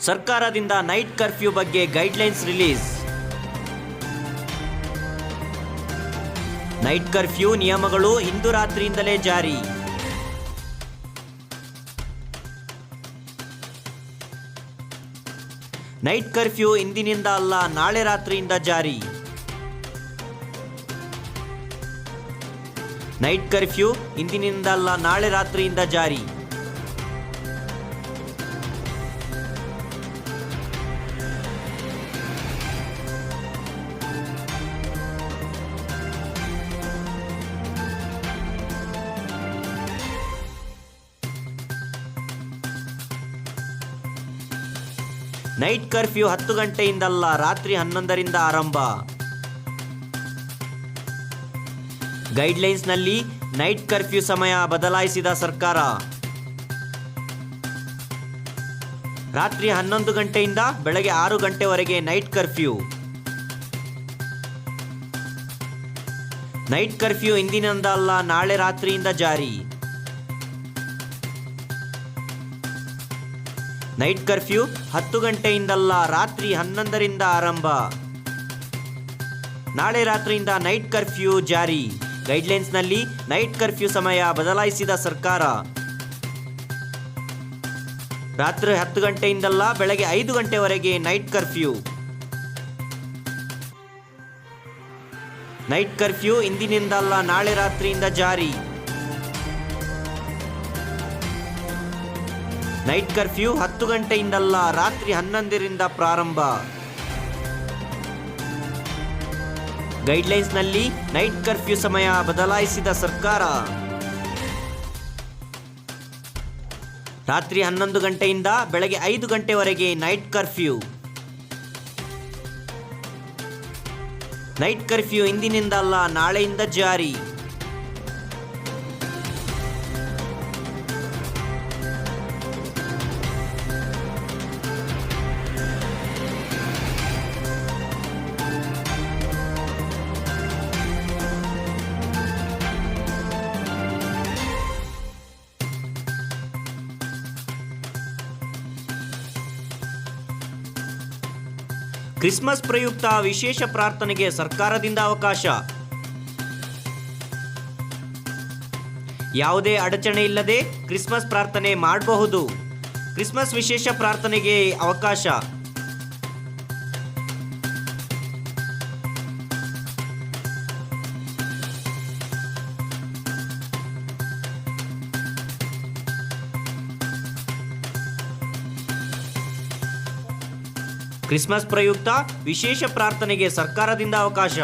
ಸರ್ಕಾರದಿಂದ night curfew ಬಗ್ಗೆ guidelines release. Night curfew ನಿಯಮಗಳು ಇಂದು ರಾತ್ರಿಯಿಂದಲೇ ಜಾರಿ. ನೈಟ್ ಕರ್ಫ್ಯೂ ಇಂದಿನಿಂದ ಅಲ್ಲ, ನಾಳೆ ರಾತ್ರಿಯಿಂದ ಜಾರಿ. ನೈಟ್ ಕರ್ಫ್ಯೂ ಇಂದಿನಿಂದ ಅಲ್ಲ, ನಾಳೆ ರಾತ್ರಿಯಿಂದ ಜಾರಿ. ನೈಟ್ ಕರ್ಫ್ಯೂ ಹತ್ತು ಗಂಟೆಯಿಂದಲ್ಲ, ರಾತ್ರಿ ಹನ್ನೊಂದರಿಂದ ಆರಂಭ. ಗೈಡ್ಲೈನ್ಸ್ನಲ್ಲಿ ನೈಟ್ ಕರ್ಫ್ಯೂ ಸಮಯ ಬದಲಾಯಿಸಿದ ಸರ್ಕಾರ. ರಾತ್ರಿ ಹನ್ನೊಂದು ಗಂಟೆಯಿಂದ ಬೆಳಗ್ಗೆ ಆರು ಗಂಟೆವರೆಗೆ ನೈಟ್ ಕರ್ಫ್ಯೂ ನೈಟ್ ಕರ್ಫ್ಯೂ ಇಂದಿನಿಂದ ಅಲ್ಲ ನಾಳೆ ರಾತ್ರಿಯಿಂದ ಜಾರಿ. ನೈಟ್ ಕರ್ಫ್ಯೂ ಹತ್ತು ಗಂಟೆಯಿಂದಲ್ಲ ರಾತ್ರಿ ಹನ್ನೊಂದರಿಂದ ಆರಂಭ. ನಾಳೆ ರಾತ್ರಿಯಿಂದ ನೈಟ್ ಕರ್ಫ್ಯೂ ಜಾರಿ. ಗೈಡ್ಲೈನ್ಸ್ನಲ್ಲಿ ನೈಟ್ ಕರ್ಫ್ಯೂ ಸಮಯ ಬದಲಾಯಿಸಿದ ಸರ್ಕಾರ. ರಾತ್ರಿ ಹತ್ತು ಗಂಟೆಯಿಂದಲ್ಲ ಬೆಳಗ್ಗೆ ಐದು ಗಂಟೆವರೆಗೆ ನೈಟ್ ಕರ್ಫ್ಯೂ. ನೈಟ್ ಕರ್ಫ್ಯೂ ಇಂದಿನಿಂದಲ್ಲ ನಾಳೆ ರಾತ್ರಿಯಿಂದ ಜಾರಿ. ನೈಟ್ ಕರ್ಫ್ಯೂ ಹತ್ತು ಗಂಟೆಯಿಂದಲ್ಲ ರಾತ್ರಿ ಹನ್ನೊಂದರಿಂದ ಪ್ರಾರಂಭ. ಗೈಡ್ಲೈನ್ಸ್ನಲ್ಲಿ ನೈಟ್ ಕರ್ಫ್ಯೂ ಸಮಯ ಬದಲಾಯಿಸಿದ ಸರ್ಕಾರ. ರಾತ್ರಿ ಹನ್ನೊಂದು ಗಂಟೆಯಿಂದ ಬೆಳಗ್ಗೆ ಐದು ಗಂಟೆವರೆಗೆ ನೈಟ್ ಕರ್ಫ್ಯೂ ನೈಟ್ ಕರ್ಫ್ಯೂ ಇಂದಿನಿಂದ ಅಲ್ಲ ನಾಳೆಯಿಂದ ಜಾರಿ. ಕ್ರಿಸ್ಮಸ್ ಪ್ರಯುಕ್ತ ವಿಶೇಷ ಪ್ರಾರ್ಥನೆಗೆ ಸರ್ಕಾರದಿಂದ ಅವಕಾಶ. ಯಾವುದೇ ಅಡಚಣೆ ಇಲ್ಲದೆ ಕ್ರಿಸ್ಮಸ್ ಪ್ರಾರ್ಥನೆ ಮಾಡಬಹುದು. ಕ್ರಿಸ್ಮಸ್ ವಿಶೇಷ ಪ್ರಾರ್ಥನೆಗೆ ಅವಕಾಶ. ಕ್ರಿಸ್ಮಸ್ ಪ್ರಯುಕ್ತ ವಿಶೇಷ ಪ್ರಾರ್ಥನೆಗೆ ಸರ್ಕಾರದಿಂದ ಅವಕಾಶ.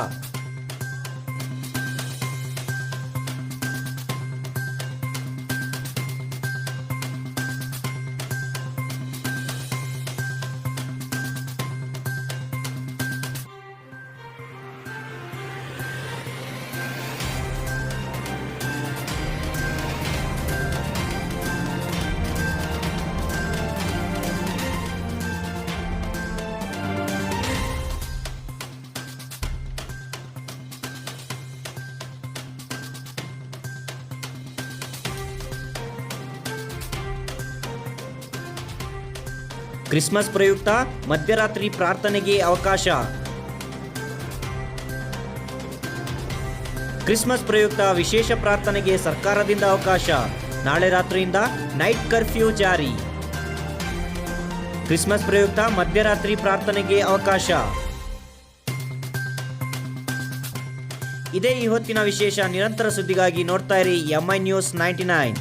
ಕ್ರಿಸ್ಮಸ್ ಪ್ರಯುಕ್ತ ಮಧ್ಯರಾತ್ರಿ ಪ್ರಾರ್ಥನೆಗೆ ಅವಕಾಶ. ಕ್ರಿಸ್ಮಸ್ ಪ್ರಯುಕ್ತ ವಿಶೇಷ ಪ್ರಾರ್ಥನೆಗೆ ಸರ್ಕಾರದಿಂದ ಅವಕಾಶ. ನಾಳೆ ರಾತ್ರಿಯಿಂದ ನೈಟ್ ಕರ್ಫ್ಯೂ ಜಾರಿ. ಕ್ರಿಸ್ಮಸ್ ಪ್ರಯುಕ್ತ ಮಧ್ಯರಾತ್ರಿ ಪ್ರಾರ್ಥನೆಗೆ ಅವಕಾಶ. ಇದೇ ಈ ಹೊತ್ತಿನ ವಿಶೇಷ ನಿರಂತರ ಸುದ್ದಿಗಾಗಿ ನೋಡ್ತಾ ಇರಿ ಎಂಐ ನ್ಯೂಸ್ ನೈಂಟಿ ನೈನ್.